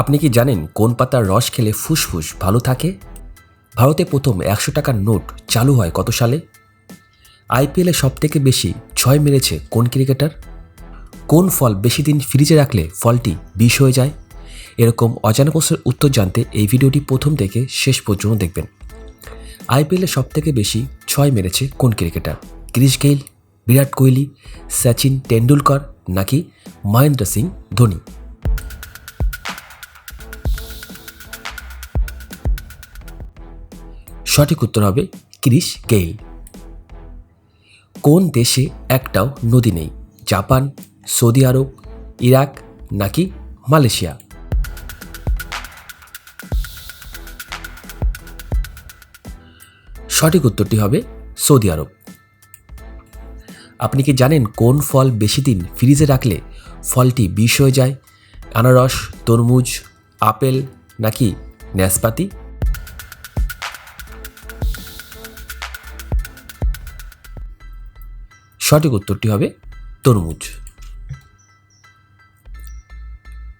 আপনি কি জানেন কোন পাতার রস খেলে ফুসফুস ভালো থাকে? ভারতে প্রথম একশো টাকার নোট চালু হয় কত সালে? আইপিএলে সবথেকে বেশি ছয় মেরেছে কোন ক্রিকেটার? কোন ফল বেশি দিন ফ্রিজে রাখলে ফলটি বিষ হয়ে যায়? এরকম অজানা প্রশ্নের উত্তর জানতে এই ভিডিওটি প্রথম থেকে শেষ পর্যন্ত দেখবেন। আইপিএলে সবথেকে বেশি ছয় মেরেছে কোন cricketer? Chris Gayle, Virat Kohli, Sachin Tendulkar নাকি মহেন্দ্র সিং ধোনি? সঠিক উত্তর হবে ক্রিস গেইল কোন দেশে একটাও নদী নেই? জাপান, সৌদি আরব, ইরাক নাকি মালয়েশিয়া? সঠিক উত্তরটি হবে সৌদি আরব। আপনি কি জানেন কোন ফল বেশি দিন ফ্রিজে রাখলে ফলটি বিষ হয়ে যায়? আনারস, তরমুজ, আপেল নাকি ন্যাসপাতি? সঠিক উত্তরটি হবে তরমুজ।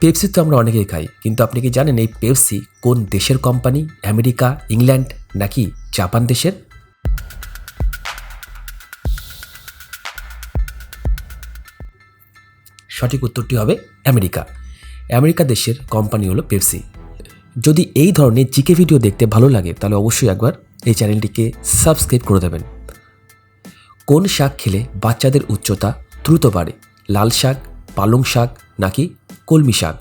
পেপসি তো আমরা অনেকেই খাই, কিন্তু আপনি কি জানেন এই পেপসি কোন দেশের কোম্পানি? আমেরিকা, ইংল্যান্ড নাকি জাপান দেশের? সঠিক উত্তরটি হবে আমেরিকা। আমেরিকা দেশের কোম্পানি হলো পেপসি। যদি এই ধরনের জিকে ভিডিও দেখতে ভালো লাগে, তাহলে অবশ্যই একবার এই চ্যানেলটিকে সাবস্ক্রাইব করে দেবেন। কোন শাক খেলে বাচ্চাদের উচ্চতা দ্রুত বাড়ে? লাল শাক, পালং শাক নাকি কলমি শাক?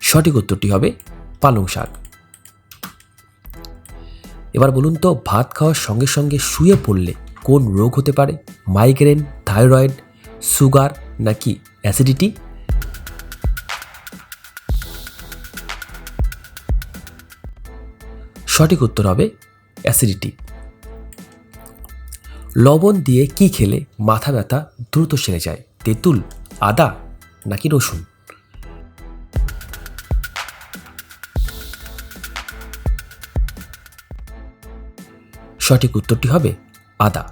সঠিক উত্তরটি হবে পালং শাক। এবার বলুন তো, ভাত খাওয়ার সঙ্গে সঙ্গে শুয়ে পড়লে কোন রোগ হতে পারে? মাইগ্রেন, থাইরয়েড, সুগার নাকি অ্যাসিডিটি? সঠিক উত্তর হবে অ্যাসিডিটি লবণ দিয়ে কি খেলে মাথা ব্যথা দ্রুত সেরে যায়? তেঁতুল, আদা নাকি রসুন? সঠিক উত্তরটি হবে আদা।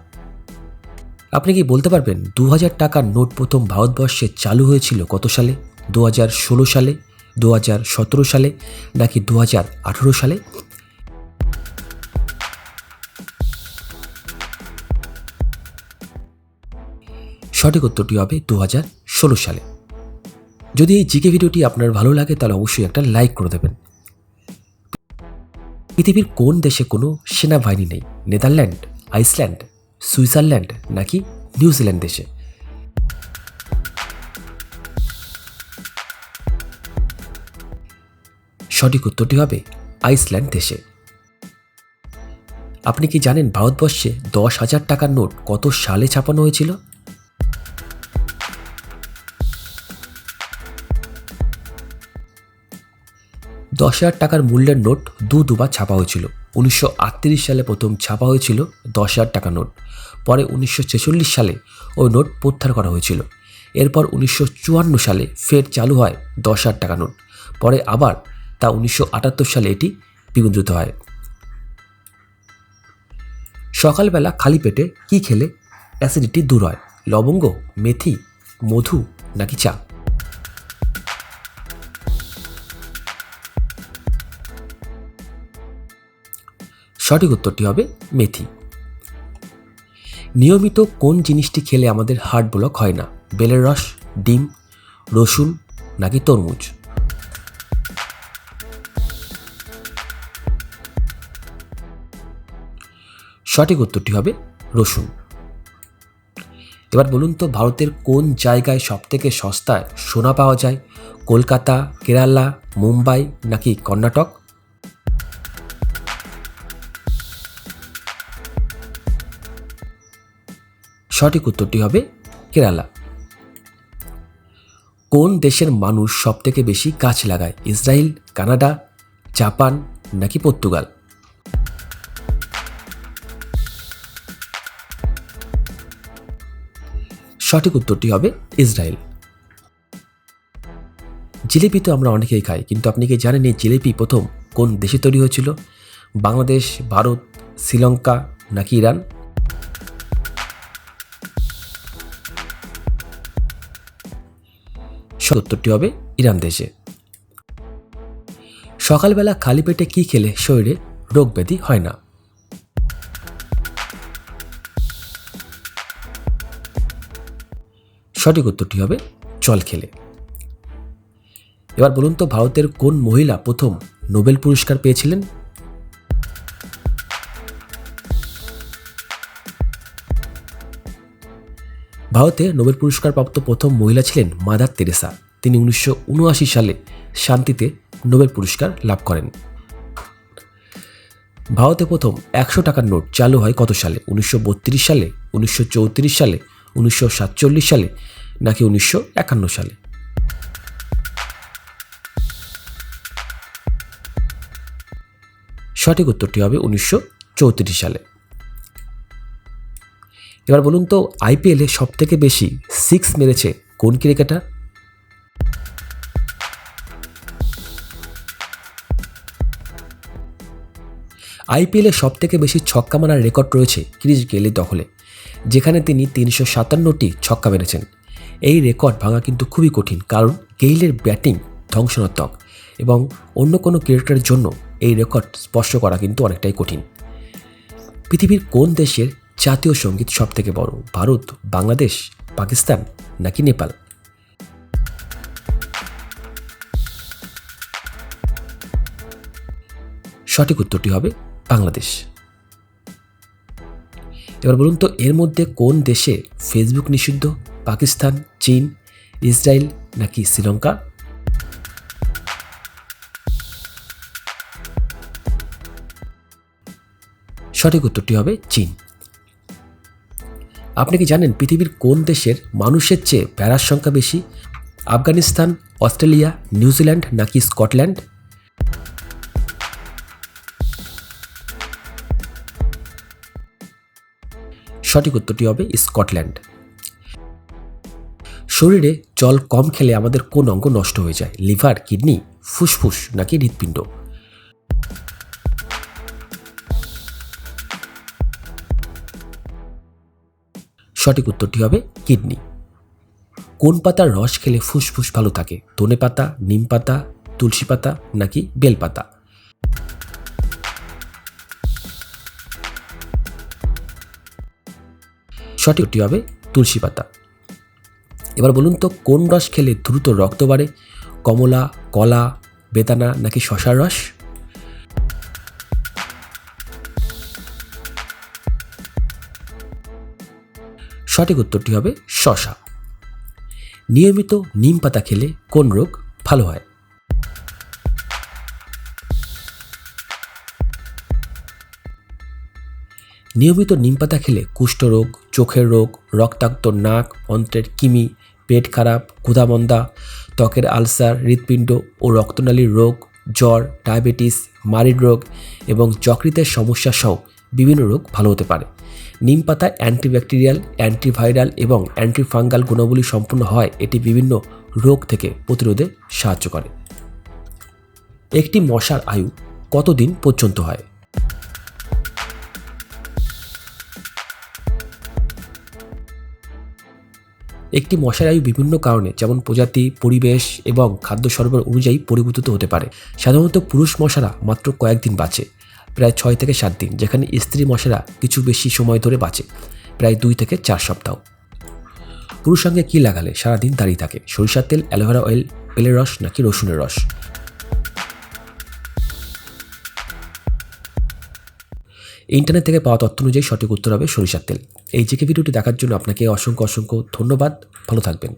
আপনি কি বলতে পারবেন দু হাজার টাকার নোট প্রথম ভারতবর্ষে চালু হয়েছিল কত সালে? দু হাজার ষোলো সালে? দু হাজার সতেরো সালে? নাকি দু হাজার আঠেরো সালে? সঠিক উত্তরটি হবে দু হাজার ষোলো সালে। যদি এই জিকে ভিডিওটি আপনার ভালো লাগে, তাহলে অবশ্যই একটা লাইক করে দেবেন। পৃথিবীর কোন দেশে কোনো সেনাবাহিনী নেই? নেদারল্যান্ড, আইসল্যান্ড, সুইজারল্যান্ড নাকি নিউজিল্যান্ড দেশে? সঠিক উত্তরটি হবে আইসল্যান্ড দেশে। আপনি কি জানেন ভারতবর্ষে দশ হাজার টাকার নোট কত সালে ছাপানো হয়েছিল? দশ হাজার টাকার মূল্যের নোট দু দুবার ছাপা হয়েছিল। উনিশশো আটত্রিশ সালে প্রথম ছাপা হয়েছিল দশ হাজার টাকা নোট। পরে উনিশশো ছেচল্লিশ সালে ওই নোট প্রত্যাহার করা হয়েছিল। এরপর উনিশশো চুয়ান্ন সালে ফের চালু হয় দশ হাজার টাকা নোট। পরে আবার তা উনিশশো আটাত্তর সালে এটি বিমুদ্রিত হয়। সকালবেলা খালি পেটে কি খেলে অ্যাসিডিটি দূর হয়? লবঙ্গ, মেথি, মধু নাকি চা? সঠিক উত্তরটি হবে মেথি। নিয়মিত কোন জিনিসটি খেলে আমাদের হার্ট ব্লক হয় না? বেলের রস, ডিম, রসুন নাকি তরমুজ? সঠিক উত্তরটি হবে রসুন। এবার বলুন তো, ভারতের কোন জায়গায় সবথেকে সস্তায় সোনা পাওয়া যায়? কলকাতা, কেরালা, মুম্বাই নাকি কর্ণাটক? সঠিক উত্তরটি হবে কেরালা। কোন দেশের মানুষ সবথেকে বেশি গাছ লাগায়? ইসরায়েল কানাডা, জাপান নাকি পর্তুগাল? সঠিক উত্তরটি হবে ইসরায়েল জিলিপি তো আমরা অনেকেই খাই, কিন্তু আপনি কি জানেন এই জিলিপি প্রথম কোন দেশে তৈরি হয়েছিল? বাংলাদেশ, ভারত, শ্রীলঙ্কা নাকি ইরান? সঠিক উত্তরটি হবে ইরান দেশে। সকালবেলা খালি পেটে কি খেলে শরীরে রোগ ব্যাধি হয় না? সঠিক উত্তরটি হবে জল খেলে। এবার বলুন তো, ভারতের কোন মহিলা প্রথম নোবেল পুরস্কার পেয়েছিলেন? ভারতে নোবেল পুরস্কার প্রাপ্ত প্রথম মহিলা ছিলেন মাদার তেরেসা। তিনি উনিশশো উনআশি সালে শান্তিতে নোবেল পুরস্কার লাভ করেন। ভারতে প্রথম একশো টাকার নোট চালু হয় কত সালে? উনিশশো বত্রিশ সালে, উনিশশো চৌত্রিশ সালে, উনিশশো সাতচল্লিশ সালে, নাকি উনিশশো একান্ন সালে? সঠিক উত্তরটি হবে উনিশশো চৌত্রিশ সালে। এবার বলুন তো আইপিএলে সব থেকে বেশি সিক্স মেরেছে কোন ক্রিকেটার? আইপিএলে সব থেকে বেশি ছক্কা মারার রেকর্ড রয়েছে ক্রিস গেলের দখলে, যেখানে তিনি তিনশো সাতান্নটি ছক্কা মেরেছেন। এই রেকর্ড ভাঙা কিন্তু খুবই কঠিন, কারণ গেইলের ব্যাটিং ধ্বংসনাত্মক এবং অন্য কোনো ক্রিকেটারের জন্য এই রেকর্ড স্পর্শ করা কিন্তু অনেকটাই কঠিন। পৃথিবীর কোন দেশের জাতীয় সংগীত সব থেকে বড়, ভারত, বাংলাদেশ, পাকিস্তান নাকি নেপাল? সঠিক উত্তরটি হবে বাংলাদেশ। এবার বলুন তো, এর মধ্যে কোন দেশে ফেসবুক নিষিদ্ধ? পাকিস্তান, চীন, ইসরায়েল নাকি শ্রীলঙ্কা? সঠিক উত্তরটি হবে চীন। আপনি কি জানেন পৃথিবীর কোন দেশের মানুষের চেয়ে ভেড়ার সংখ্যা বেশি? আফগানিস্তান, অস্ট্রেলিয়া, নিউজিল্যান্ড নাকি স্কটল্যান্ড? সঠিক উত্তরটি হবে স্কটল্যান্ড। শরীরে জল কম খেলে আমাদের কোন অঙ্গ নষ্ট হয়ে যায়? লিভার, কিডনি, ফুসফুস নাকি হৃৎপিণ্ড? সঠিক উত্তরটি হবে কিডনি। কোন পাতার রস খেলে ফুসফুস ভালো থাকে? ধনে পাতা, নিম পাতা, তুলসী পাতা নাকি বেল পাতা? সঠিকটি হবে তুলসী পাতা। এবার বলুন তো, কোন রস খেলে দ্রুত রক্ত বাড়ে? কমলা, কলা, বেদানা নাকি শশার রস? সঠিক উত্তরটি হবে শশা। নিয়মিত নিম পাতা খেলে কোন রোগ ভালো হয়? নিয়মিত নিম পাতা খেলে কুষ্ঠরোগ চোখের রোগ, রক্তাক্ত নাক, অন্ত্রের কিমি, পেট খারাপ, ক্ষুধামন্দা, ত্বকের আলসার, হৃৎপিণ্ড ও রক্তনালীর রোগ, জ্বর, ডায়াবেটিস মারিড রোগ এবং যকৃতের সমস্যা সহ বিভিন্ন রোগ ভালো হতে পারে। নিম পাতা অ্যান্টিব্যাকটেরিয়াল, অ্যান্টিভাইরাল এবং অ্যান্টিফাঙ্গাল গুণাবলী সম্পূর্ণ হয়, এটি বিভিন্ন রোগ থেকে প্রতিরোধে সাহায্য করে। একটি মশার আয়ু কতদিন পর্যন্ত হয়? একটি মশার আয়ু বিভিন্ন কারণে, যেমন প্রজাতি, পরিবেশ এবং খাদ্য সরবরাহ অনুযায়ী পরিবর্তিত হতে পারে। সাধারণত পুরুষ মশারা মাত্র কয়েকদিন বাঁচে। প্রায় ছয় থেকে সাত দিন, যেখানে স্ত্রী মশারা কিছু বেশি সময় ধরে বাঁচে, প্রায় দুই থেকে চার সপ্তাহ। পুরুষ সঙ্গে কী লাগালে? সারাদিন দাঁড়িয়ে থাকে। সরিষার তেল, অ্যালোভেরা অয়েল বেলের রস নাকি রসুনের রস? ইন্টারনেট থেকে পাওয়া তথ্য অনুযায়ী সঠিক উত্তর হবে সরিষার তেল। এই জিকে ভিডিওটি দেখার জন্য আপনাকে অসংখ্য অসংখ্য ধন্যবাদ। ভালো থাকবেন।